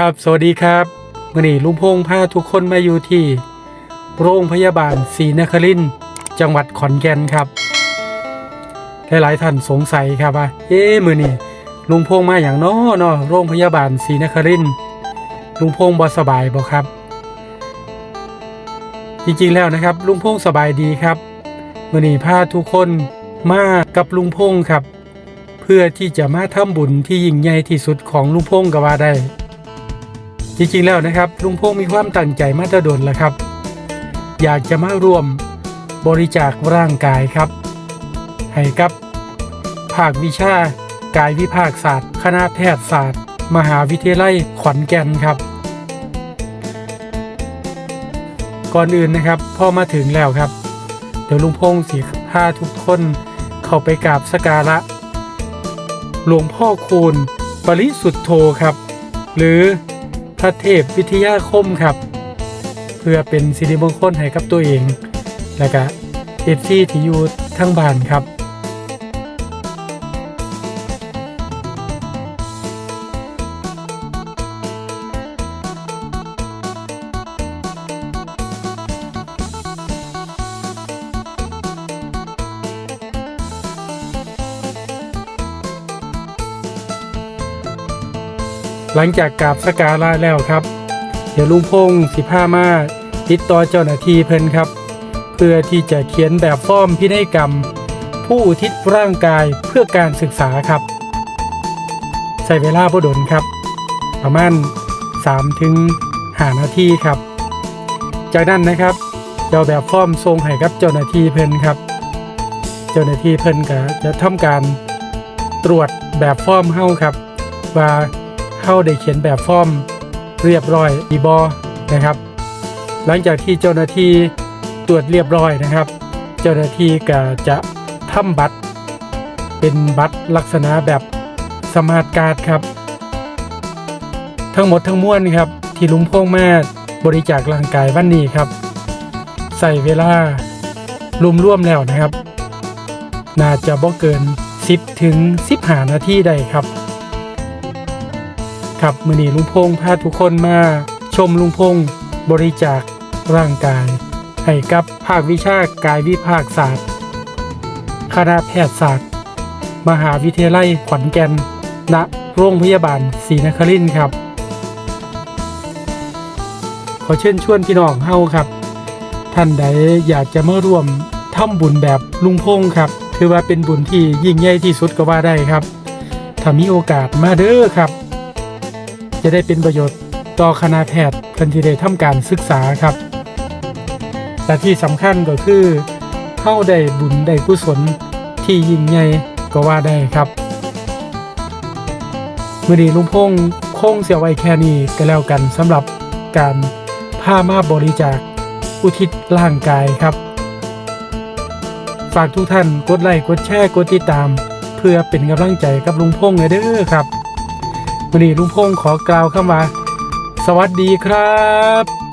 ครับ สวัสดีครับมื่อนี้ลุงพงพาทุกคนมาอยู่ที่ โรงพยาบาลศรีนครินจังหวัดขอนแก่นครับ หลายๆท่านสงสัยครับว่า เอ๊มื่อนี้ลุงพงมาอย่างน้อเนาะโรงพยาบาลศรีนครินลุงพงบ่สบายบ่ครับ จริงๆแล้วนะครับ ลุงพงสบายดีครับมื่อนี้พาทุกคนมากับลุงพงครับ เพื่อที่จะมาทำบุญที่ยิ่งใหญ่ที่สุดของลุงพงก็ว่าได้ จริงๆแล้วนะครับลุงพงมีความตั้งใจมาตะดนแล้วครับ อยากจะมาร่วมบริจาคร่างกายครับ ให้กับ ภาควิชากายวิภาคศาสตร์ คณะแพทยศาสตร์ มหาวิทยาลัยขอนแก่นครับ ก่อนอื่นนะครับพอมาถึงแล้วครับ เดี๋ยวลุงพงสีพาทุกคนเข้าไปกราบสกการะ หลวงพ่อคูณปริสุทธโธครับ หรือ พระเทพวิทยาคมครับ เพื่อเป็นสิริมงคลให้กับตัวเอง และก็เอฟซีที่อยู่ทั้งบ้านครับ หลังจากกราบสกการะแล้วครับ เดี๋ยวลุงพงสิพามาติดต่อเจ้าหน้าที่เพิ่นครับ เพื่อที่จะเขียนแบบฟอร์มพินัยกรรม ผู้อุทิศร่างกายเพื่อการศึกษาครับ ใส่เวลาบ่ดนครับ ประมาณ3ถึง5นาทีครับ จากนั้นนะครับเจ้าแบบฟอร์มทรงให้กับเจ้าหน้าที่เพิ่นครับ เจ้าหน้าที่เพิ่นก็จะทำการตรวจแบบฟอร์มเฮาครับ ว่า เฮาได้เขียนแบบฟอร์มเรียบร้อยอีบอนะครับ หลังจากที่เจ้าหน้าที่ตรวจเรียบร้อยนะครับ เจ้าหน้าที่ก็จะทำบัตร เป็นบัตรลักษณะแบบสมาร์ทการ์ดครับ ทั้งหมดทั้งมวลครับ ที่ลุงพงแมาบริจาคร่างกายวันนี้ครับ ใส่เวลารวมร่วมแล้วนะครับ น่าจะบ่เกิน 10 ถึง 15 นาทีได้ครับ ครับมือนี้ลุงพงพาทุกคนมาชมลุงพงบริจาคร่างกาย ให้กับภาควิชากายวิภาคศาสตร์ คณะแพทยศาสตร์ มหาวิทยาลัยขอนแก่น ณ โรงพยาบาลศรีนครินทร์ครับ ขอเชิญชวนพี่น้องเฮาครับ ท่านใดอยากจะมาร่วมทำบุญแบบลุงพงครับ ถือว่าเป็นบุญที่ยิ่งใหญ่ที่สุดก็ว่าได้ครับ ถ้ามีโอกาสมาเด้อครับ จะได้เป็นประโยชน์ต่อคณะแพทย์เพิ่นทีได้ทำการศึกษาครับแต่ที่สำคัญก็คือเข้าได้บุญได้กุศลที่ยิ่งใหญ่ก็ว่าได้ครับมื่อนี้ลุงพงคงเสียไว้แค่นี้ก็แล้วกันสำหรับการพามาบริจาคอุทิศร่างกายครับ ฝากทุกท่านกดไลค์กดแชร์กดติดตาม เพื่อเป็นกำลังใจกับลุงพงเลยเด้อครับ วันนี้ลุงพงขอกล่าวเข้ามา สวัสดีครับ